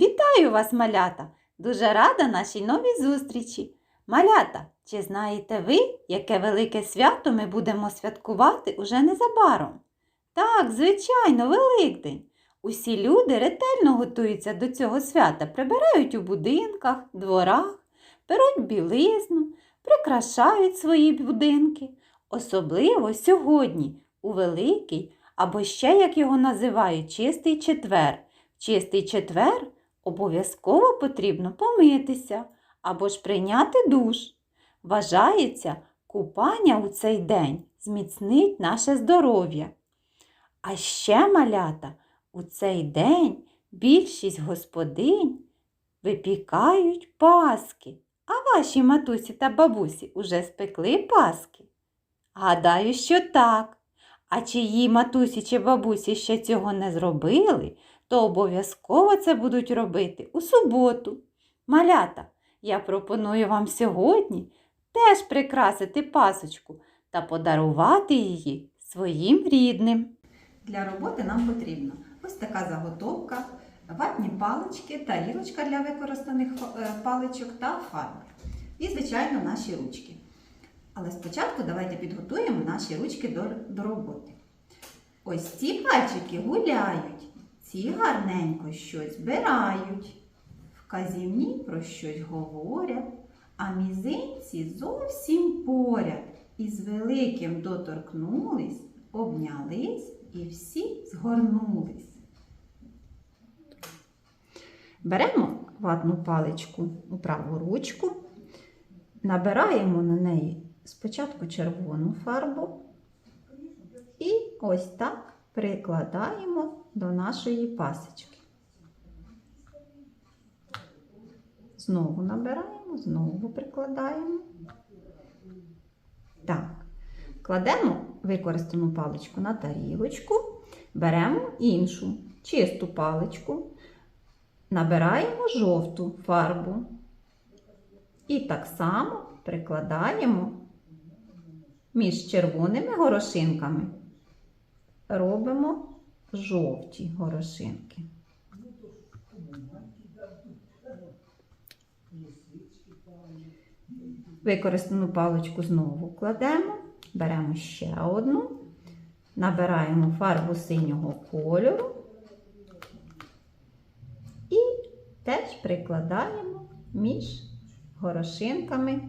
Вітаю вас, малята! Дуже рада нашій новій зустрічі. Малята, чи знаєте ви, яке велике свято ми будемо святкувати уже незабаром? Так, звичайно, Великдень. Усі люди ретельно готуються до цього свята, прибирають у будинках, дворах, беруть білизну, прикрашають свої будинки. Особливо сьогодні, у Великий, або ще, як його називають, чистий четвер. Чистий четвер обов'язково потрібно помитися або ж прийняти душ. Вважається, купання у цей день зміцнить наше здоров'я. А ще малята, у цей день більшість господинь випікають паски. А ваші матусі та бабусі уже спекли паски? Гадаю, що так. А чиї матусі чи бабусі ще цього не зробили, то обов'язково це будуть робити у суботу. Малята, я пропоную вам сьогодні теж прикрасити пасочку та подарувати її своїм рідним. Для роботи нам потрібно ось така заготовка, ватні палички, тарілочка для використаних е, паличок та фарби. І, звичайно, наші ручки. Але спочатку давайте підготуємо наші ручки до, до роботи. Ось ці пальчики гуляють, ці гарненько щось збирають, вказівні про щось говорять, а мізинці зовсім поряд. І з великим доторкнулись, обнялись і всі згорнулись. Беремо ватну паличку у праву ручку, набираємо на неї спочатку червону фарбу і ось так прикладаємо до нашої пасочки. Знову набираємо, знову прикладаємо. Так, кладемо використану паличку на тарілочку, беремо іншу чисту паличку, набираємо жовту фарбу і так само прикладаємо між червоними горошинками, робимо жовті горошинки. Використану паличку знову кладемо, беремо ще одну, набираємо фарбу синього кольору і теж прикладаємо між горошинками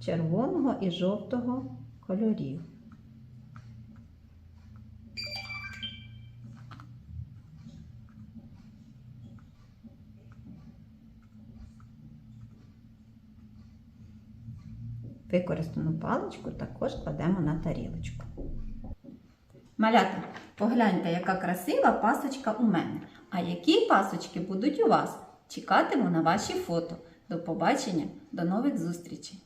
червоного і жовтого кольорів. Використану паличку також кладемо на тарілочку. Малята, погляньте, яка красива пасочка у мене. А які пасочки будуть у вас? Чекатиму на ваші фото. До побачення, до нових зустрічей!